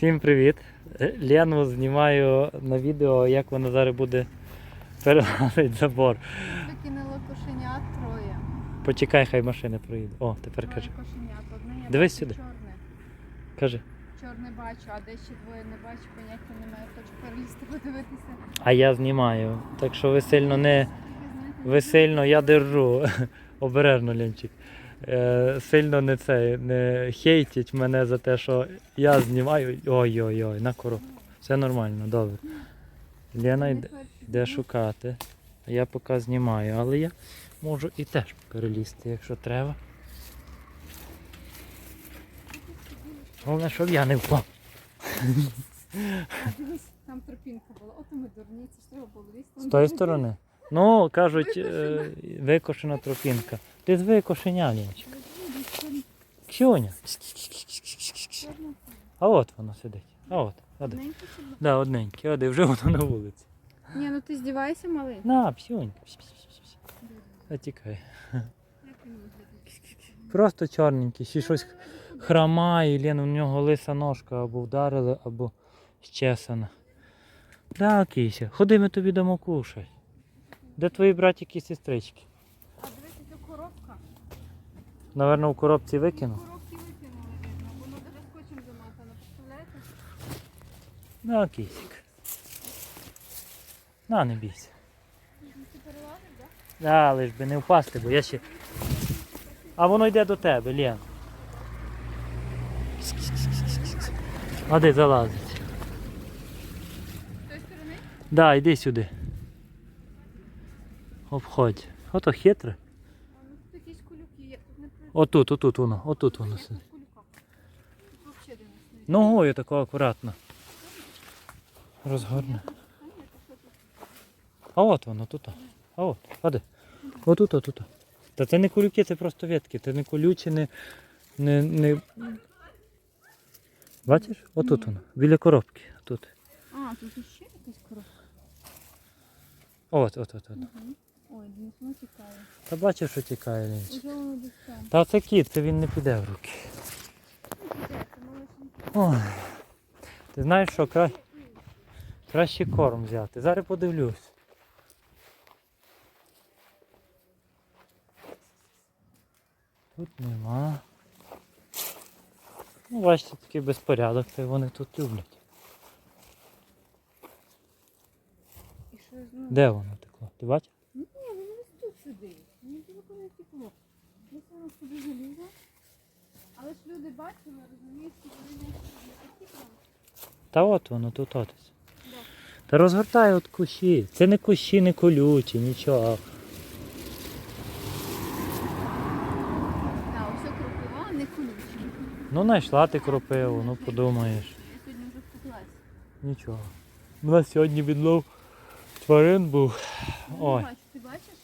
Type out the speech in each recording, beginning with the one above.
Всім привіт! Е, Лену знімаю на відео, як вона зараз буде переламати забор. Викинуло кошенят троє. Почекай, хай машини проїде. О, тепер Троє кажи. кошенят. Одне я Дивись бачу сюди. чорне. Кажи. Чорне бачу, а де ще двоє не бачу, поняття немає. Хочу перелізти подивитися. А я знімаю. Так що ви сильно не. Тільки знаєте, Ви сильно я держу. Обережно, Ленчик. Е, сильно не це, не хейтіть мене за те, що я знімаю. Ой-ой-ой, на коро. Все нормально, добре. Лена йде. перші де дні. шукати. А я поки знімаю, але я можу і теж перелізти, якщо треба. Головне, щоб я не впав. Там тропінка була. От ми дурні, це треба було лізти. З тої сторони. Ну, кажуть, е, викошена тропінка. Ти з викошення, Лінчик. Ксюня. А от воно сидить. А от, оди. Одненьке? Да, одненьке, оди, вже воно на вулиці. Ні, ну ти здівайся, малий. На, псюнька. А тікай. Як він виглядає? Просто чорненький, ще щось хромає, Лен, у нього лиса ножка або вдарили, або щесана. Да, кися, ходи ми тобі дамо кушать. Де твої братики і сестрички? А дивись, яка коробка. Наверно, в коробці викинув. Коробки викинули, видно. Воно даже скотчем замотано. Представляєте? Да, кисик. На, не бійся. Да, лиш би не впасти, бо я ще. А воно йде до тебе, Лен. А де залазить? З тої сторони? Да, йди сюди. Обходь. Ото хитре. А, ну тут якісь кулюки є. Тут не при... Отут, отут воно, отут воно сидить. Ногою тако акуратно. Розгорне. А от воно тут. А от, ходи. Отут, отут. Та це не колюки, це просто ветки. Це не колючі, не. не, не... Бачиш? Отут воно. Біля коробки. Тут. А, тут ще якась коробка. От, от, от, от. Угу. Ой, дивись, тікає. Та бачиш, що тікає Лінч. Уже воно десь там. Та це кіт, це він не піде в руки. Ну. Ой. Ти знаєш що, кра... краще корм взяти. Зараз подивлюсь. Тут нема. Ну, бачите, такий безпорядок, й вони тут люблять. І що знову? Де воно текло? Ти бачиш? Ну, ні, воно десь тут сидить. Мені було коли тікло. Десь воно. Але ж люди бачили, розумієш, що вони не такі там. Та от воно тут отось. Да. Та розгортай от кущі. Це не кущі, не колючі, нічого. Так, ось кропива, не колючі. Ну знайшла ти кропиву, ну подумаєш. Я сьогодні вже втеклась. Нічого. У нас сьогодні відлов тварин був. Ой. Ти бачиш?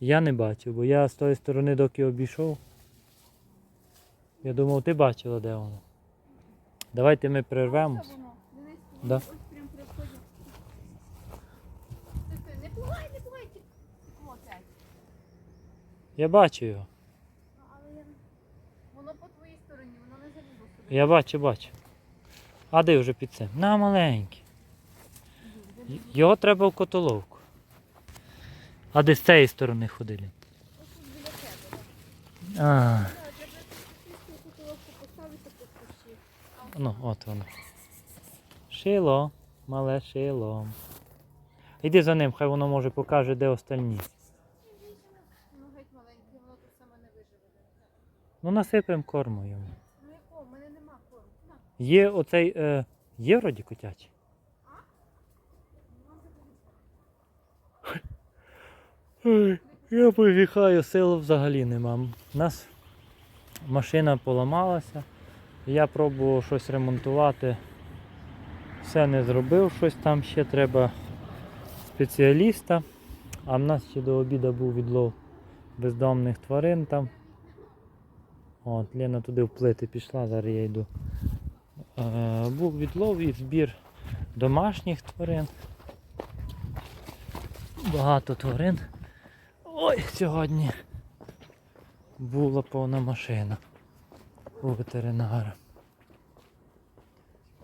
Я не бачив, бо я з тої сторони, доки обійшов. Я думав, ти бачила, де воно. Давайте ми прервемось. Да. ось прям Не пугай, не пугай. опять. Я бачу його. Ну, Але. Воно по твоїй стороні, воно не залізло сюди. Я бачу, бачу. А де вже під цим? На маленький. Його треба в котоловку. А де з цієї сторони ходили? А, Так, треба чисту кутиловку поставити по кущі. Ну, от воно. Шило, мале шило. Іди за ним, хай воно може покаже, де остальні. Ну геть маленьке, воно тут саме не виживе. Ну насипемо корму йому. Ну якого? У мене нема корму. На. Є оцей. Е, є вроді котячий? Ой, Я повіхаю, сил взагалі нема. У нас машина поламалася. Я пробував щось ремонтувати. Все не зробив, щось там ще треба спеціаліста. А в нас ще до обіду був відлов бездомних тварин там. От, Лена туди вплити пішла, зараз я йду. Е, був відлов і збір домашніх тварин. Багато тварин. Ой, сьогодні була повна машина у ветеринара.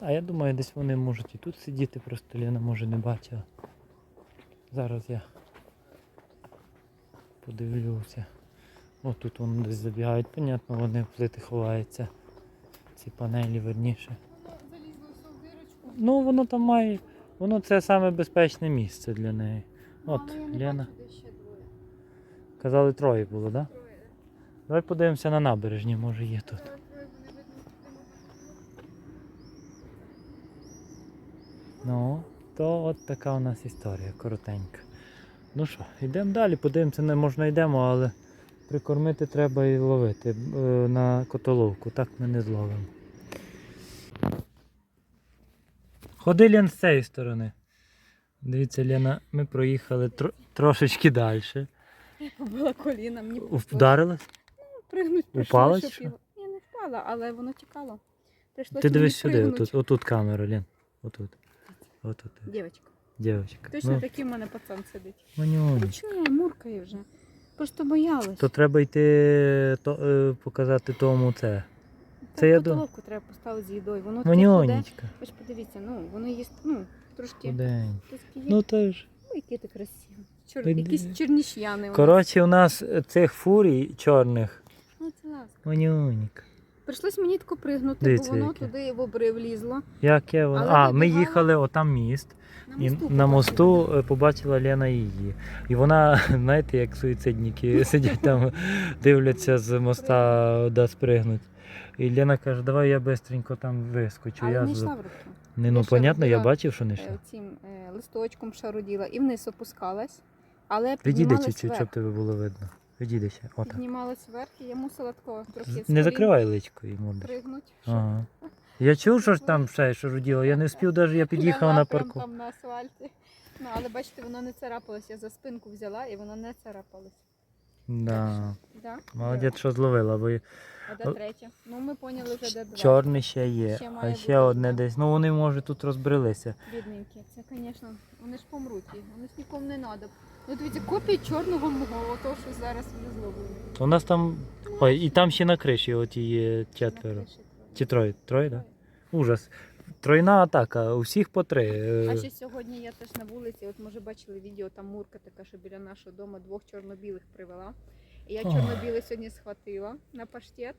А я думаю, десь вони можуть і тут сидіти, просто Лена може не бачила. Зараз я подивлюся. О, тут вони десь забігають, понятно, вони в плити ховаються. Ці панелі верніше. Ну, воно там має. Воно це саме безпечне місце для неї. От, я не Лена. Казали, троє було, так? Да? Давай подивимося на набережні, може є тут. Троє, троє, вони видно, прямо Ну, то от така у нас історія, коротенька. Ну що, йдемо далі, подивимося, не можна йдемо, але прикормити треба і ловити е, на котоловку, так ми не зловимо. Ходи Лен з цієї сторони. Дивіться, Лена, ми проїхали тро- трошечки далі. Я побила коліна, мені Вдарилась? пригнуть Упала прийшлося, що? щоб його- Ні, не впала, але воно тікало. Прийшлося Ти дивись сюди, отут, отут камера, Лен. Отут. Отут. Дівчинка. Дівчинка. Точно Ну, такий в мене пацан сидить. манюнь. Ручне, муркає вже. Просто боялась. То треба йти то, е, показати тому це. це я думаю- треба поставити з їдою. Воно таке. Манюнечка. Ось подивіться, ну, воно їсть, ну, трошки Худень. трошки є. Ну то ж. Ой, який ти красивий. Чор... Ти- Якісь чорніш'яни. Коротше, у нас цих фурій чорних. Ну, це ласка. Манюнька. Прийшлось мені тако пригнути, Дивіться, бо воно яке. туди в обрив лізло. Яке воно? Але А, ми вибігала- їхали, отам міст. На І мосту, на мосту побачила. е, побачила Лена її. І вона, знаєте, як суїцидники сидять там, дивляться з моста, де спригнуть. І Лена каже, давай я бистренько там вискочу. Але я не з- йшла в руки. Не, ну Я ще понятно, я бачив, що не Е, йшла. Цим е, листочком шаруділа і вниз опускалась. Але Відійди піднімалась чуть-чуть, вверх. щоб тебе було видно. Відійди. Отак. Піднімалась вверх, і я мусила такого трохи Не закривай личко йому. пригнути. пригнуть. Ага. Я чув, що ж там ще що роділо. Я не встиг, навіть я під'їхав Ляла на парку. там на асфальті. Ну, але бачите, воно не царапалось. Я за спинку взяла і воно не царапалось. Да. Да? Молодець, що зловила, бо А де третє? Ну ми поняли вже де два. чорний ще є, Ще а ще бути одне одне. десь. Ну вони може тут розбрелися. Бідненькі. Це, звісно, вони ж помруть. їх, Вони ж нікому не треба. Ну дивіться, копії чорного мого, того, що зараз вони зловили. У нас там. Ой, і там ще на криші от є четверо. Чи троє? Троє, так? Да? Ужас. Тройна атака, у всіх по три. Е, А ще сьогодні я теж на вулиці, от може бачили відео, там мурка така, що біля нашого дому двох чорно-білих привела. І я чорно-білий сьогодні схватила на паштет,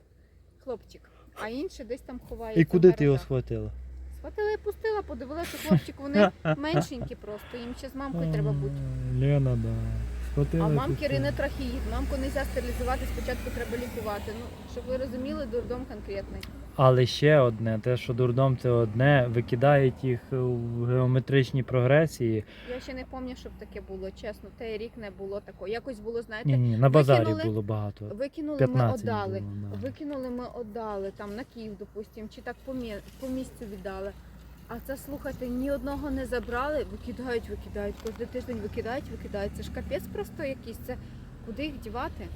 хлопчик, а інший десь там ховається. І куди ти його схватила? Схватила і пустила, подивилася, хлопчик, вони меншенькі просто, їм ще з мамкою треба бути. Лена, да. Схватила. А мамки пустила. ринотрахеїд, мамку не можна стерилізувати, спочатку треба лікувати. Ну, щоб ви розуміли, дурдом конкретний. Але ще одне, те, що дурдом це одне, викидають їх в геометричній прогресії. Я ще не пам'ятаю, щоб таке було, чесно. Той рік не було такого. Якось було, знаєте, Ні, ні, на базарі викинули, було багато. Викинули, ми 15 отдали. було, да. Викинули, ми отдали там на Київ, допустим, чи так по, мі- по місцю віддали. А це слухайте, ні одного не забрали, викидають, викидають. Кожен тиждень викидають, викидають. Це ж капець просто якийсь. Це куди їх дівати?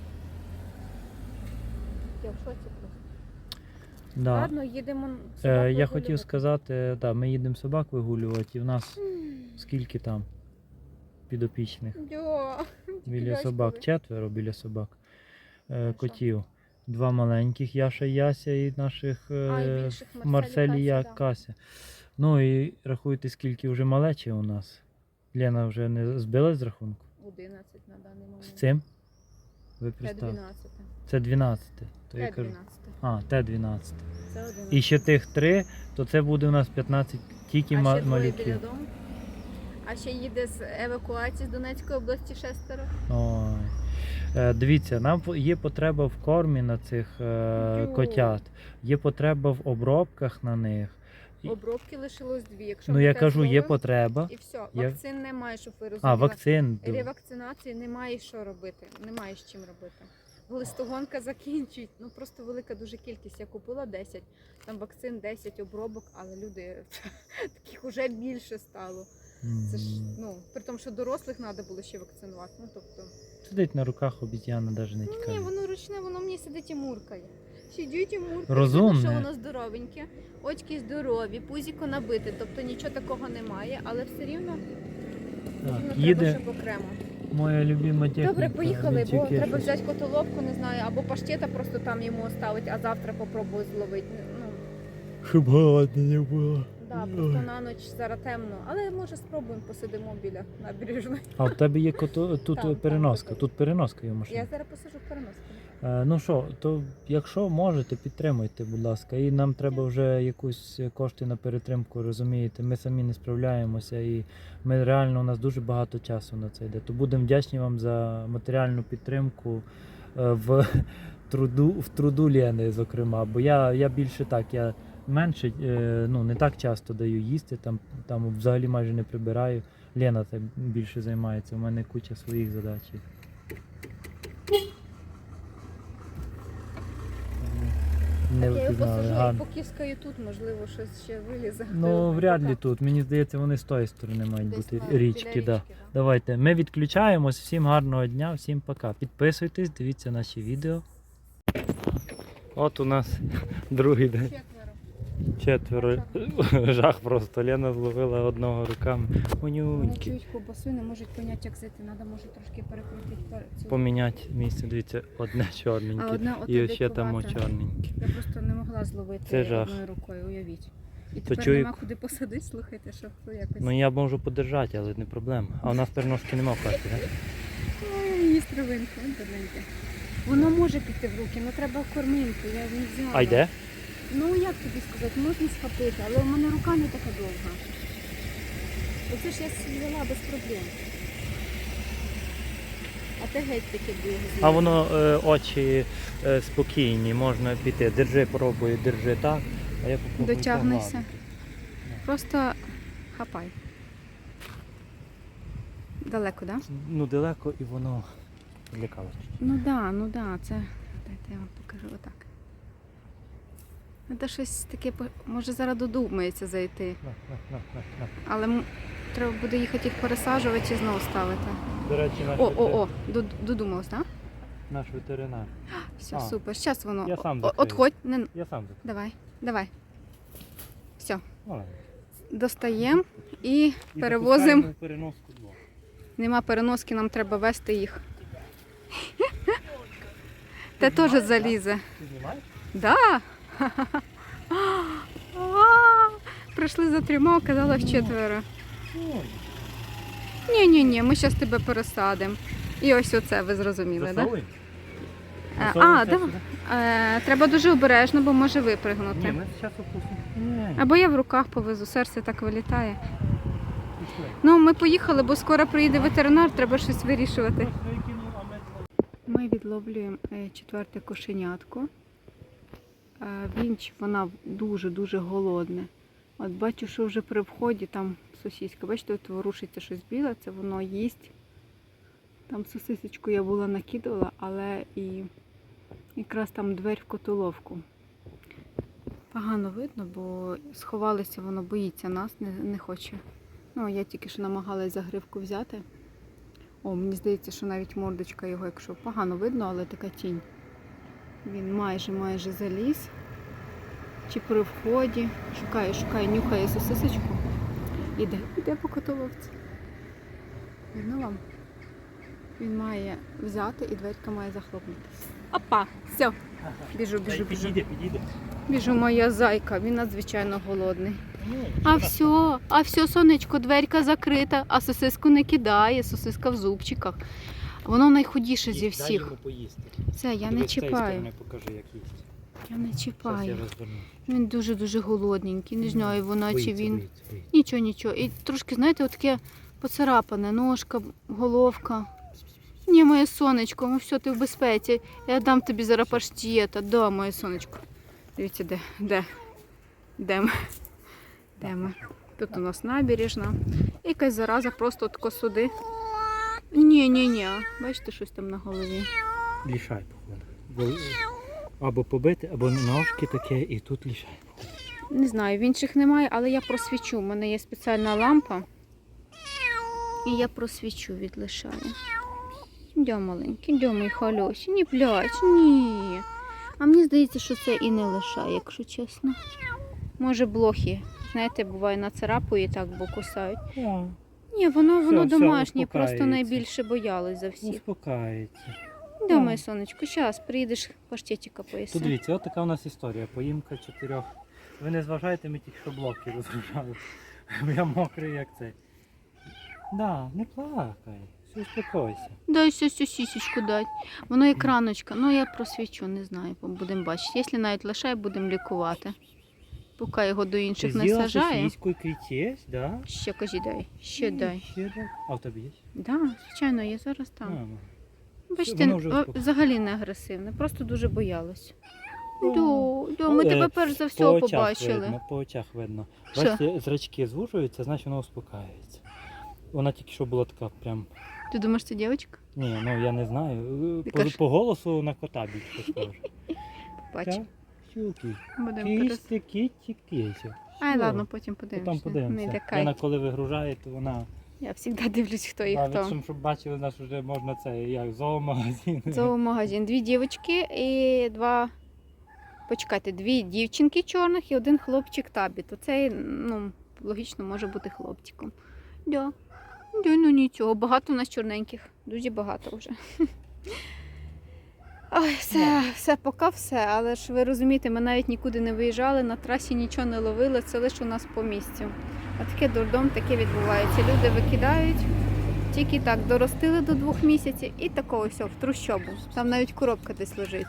Я в шоці просто. Да. Ладно, їдемо. Е, я вигулювати. хотів сказати, да, ми їдемо собак вигулювати, і в нас скільки там підопічних? Біля собак, четверо біля собак. Е, Хорошо. котів. Два маленьких, Яша і Яся, і наших е, А, і більших Марсель і Марсель і Кася, да. Кася. Ну і рахуйте, скільки вже малечі у нас. Лена вже не збилась з рахунку? 11 на даний момент. З цим? Ви Це представте. 12. Це 12. То я Це кажу. 12. А, те 12. Це 11. І ще тих три, то це буде у нас 15 тільки а ма- ще двоє біля малюків. дому. А ще їде з евакуації з Донецької області шестеро. Ой. Е, Дивіться, нам по- є потреба в кормі на цих е, котят, є потреба в обробках на них. Обробки лишилось дві. Якщо Ну я кажу, є потреба. І все, Я- вакцин немає, щоб ви А, вакцин. Ревакцинації немає що робити, немає з чим робити. Листогонка закінчують. Ну просто велика дуже кількість. Я купила 10, там вакцин 10 обробок, але люди таких уже більше стало. Це ж ну при тому, що дорослих треба було ще вакцинувати. Ну тобто, Сидить на руках обіз'яна, навіть не ну, ні, воно ручне, воно мені сидить і муркає. Сидить і муркає, Розумне. що воно здоровеньке, очки здорові, пузіко набите, тобто нічого такого немає, але все рівно, Так, рівно треба, їде щоб окремо. моя любима техніка. Добре, поїхали, бо Вінчики. треба взяти котоловку, не знаю, або паштета просто там йому оставити, а завтра попробую зловити. Ну, Щоб голодно не було. Да, просто на ніч зараз темно. Але може спробуємо посидимо біля набережної. А в тебе є кото... тут Там, там, переноска. там. Тут переноска є. Я зараз посажу в переноску. Е, Ну що, то якщо можете, підтримуйте, будь ласка. І нам треба вже якусь кошти на перетримку, розумієте. Ми самі не справляємося і ми реально у нас дуже багато часу на це йде. То будемо вдячні вам за матеріальну підтримку е, в труду, в труду Лєни, зокрема. Бо я, я більше так, я менше, е, ну не так часто даю їсти, там, там взагалі майже не прибираю. Лена тим більше займається, у мене куча своїх задач. Не Я його впізнали, посажу і гарно. покіскаю тут, можливо, щось ще вилізе. Ну, вряд ли тут. Мені здається, вони з тої сторони мають Десь бути на- річки. біля Да. річки, да. Давайте, ми відключаємось. Всім гарного дня, всім пока. Підписуйтесь, дивіться наші відео. От у нас другий день. Четверо. Жах просто. Лена зловила одного руками. Онюньки. чують ковбасу не можуть поняти, як зайти. Треба, може, трошки перекрутити цю. Поміняти місце. Дивіться, одне А чорненьке. одне І ще там чорненьке. Я просто не могла зловити Це жах. одною рукою, уявіть. І тепер чую- нема куди посадити, слухайте, що хто якось. Ну я можу подержати, але не проблема. А у нас переноски нема в хаті, так? Ой, їсть травинку, ой. Воно може піти в руки, але треба корминку, я не взяла. А йде? Ну як тобі сказати, можна схопити, але у мене рука не така довга. Оце ж я звела без проблем. А ти геть таки біг. А воно е, очі е, спокійні, можна піти. Держи, пробуй, держи так. А я попробую Дотягнешся. погладити. Просто хапай. Далеко, так? Да? Ну далеко і воно лякалось. Ну да, ну да, це. Дайте я вам покажу отак. Це щось таке, може зараз додумається зайти. Але треба буде їхати їх пересаджувати і знову ставити. До речі, наш, О-о-о, дод- додумалась, так? наш ветеринар. Все, А. супер. Зараз воно. Я сам закрию. Отходь, не... Я сам закрив. давай, давай. Все, Молодець. достаємо і І перевозимо. запускаємо переноску двох. Нема переноски, нам треба вести їх. Те теж залізе. Ти знімаєш? Да. Прийшли за трьома, оказалось четверо. Ні, ні, ні, ми зараз тебе пересадимо. І ось оце ви зрозуміли, так? Да? А, да. Е, треба дуже обережно, бо може Ні, випригнути. ми зараз опустимо. Або я в руках повезу, серце так вилітає. Ну, ми поїхали, бо скоро приїде ветеринар, треба щось вирішувати. Ми відловлюємо е, четверте кошенятко. Е, Вінч, вона дуже-дуже голодне. От бачу, що вже при вході там сосиска. Бачите, от ворушиться щось біле, це воно їсть. Там сосисочку я була накидувала, але і якраз там двері в котоловку. Погано видно, бо сховалося, воно боїться нас, не, не хоче. Ну, я тільки що намагалась загривку взяти. О, мені здається, що навіть мордочка його, якщо погано видно, але така тінь. Він майже майже заліз. Чи при вході. Шукає, шукає, нюхає сосисочку. Іде, іде по котоловці. Видно вам? Він має взяти і дверка має захлопнутися. Опа! Все. Біжу, біжу, біжу. Підійде, підійде. Біжу моя зайка, він надзвичайно голодний. А все, а все, сонечко, дверка закрита, а сосиску не кидає, сосиска в зубчиках. Воно найхудіше зі Дай всіх. йому поїсти. Це я не Дивись, з цієї чіпаю. сторони покажи, як їсть. Я не Зараз я чіпаю. розверну. Він дуже-дуже голодненький. Не знаю, вона чи Боїться, він. боїться, боїться. Нічого, нічого. І трошки, знаєте, таке поцарапане, ножка, головка. Ні, моє сонечко, ну все, ти в безпеці. Я дам тобі зараз паштета. Да, моє сонечко. Дивіться, де, де, де ми. Де ми? Тут у нас набережна. І якась зараза просто тако сюди. Ні, ні, ні. Бачите, щось там на голові. Лішай, походу. Або побити, або ножки таке, і тут лішай. Не знаю, в інших немає, але я просвічу. У мене є спеціальна лампа. І я просвічу від лишаю. Дя маленький, дя мій халюсі, не пляч, ні. А мені здається, що це і не лишає, якщо чесно. Може, блохи. Знаєте, буває нацарапує так, бо кусають. Ні, воно, воно все, домашнє, просто найбільше боялись за всіх. Успокається. Да, сонечко, зараз приїдеш, паштетика поїси. Тут дивіться, от така у нас історія. Поїмка чотирьох Ви не зважайте, ми тільки що блоки розгружали. Я мокрий як цей. Да, не плакай, все успокойся. Дай щось сісічку дать. Воно екраночка. Ну я просвічу, не знаю, будемо бачити. Якщо навіть лишає, будемо лікувати. Поки його до інших не сажає. і кричеш, да? Ще кажи дай, ще дай. Ще. А в тебе є? Да, звичайно, я зараз там. Мама. Бачите, воно вже о, успокоїло. взагалі не агресивне, просто дуже боялась. О, Ду, ду, ми Е, тебе перш за все по очах побачили. Видно, по очах видно. Що? Бачите, зрачки звужуються, значить воно успокаюється. Вона тільки що була така прям. Ти думаєш, це дівчинка? Ні, ну я не знаю. Ти По, кажеш- по голосу на кота більше схоже. Бач, Так? Щуки. будемо кітті, кісі. Ай, ладно, потім подивимося. Там подивимося. Вона коли вигружає, то вона. Я завжди дивлюсь, хто і Навіть, хто. щоб- щоб бачили нас вже можна це, як зоомагазин. Зоомагазин. Дві дівчинки і два. Почекайте, дві дівчинки чорних і один хлопчик табіт. Оцей, ну, логічно, може бути хлопчиком. Да. Да, ну нічого, багато у нас чорненьких. Дуже багато вже. Ой, все, все, поки все. Але ж ви розумієте, ми навіть нікуди не виїжджали, на трасі нічого не ловили, це лише у нас по місцю. А таке дурдом таке відбувається. Люди викидають, тільки так доростили до двох місяців і такого все, в трущобу. Там навіть коробка десь лежить.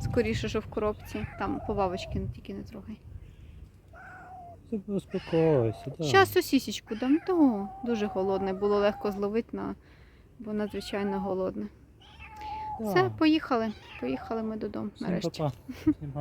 Скоріше, що в коробці. Там повавочки тільки не трогай. Щас сосісечку дам. То, дуже голодне, було легко зловити, на... бо надзвичайно голодне. Все, поїхали. Поїхали ми додому нарешті. Всім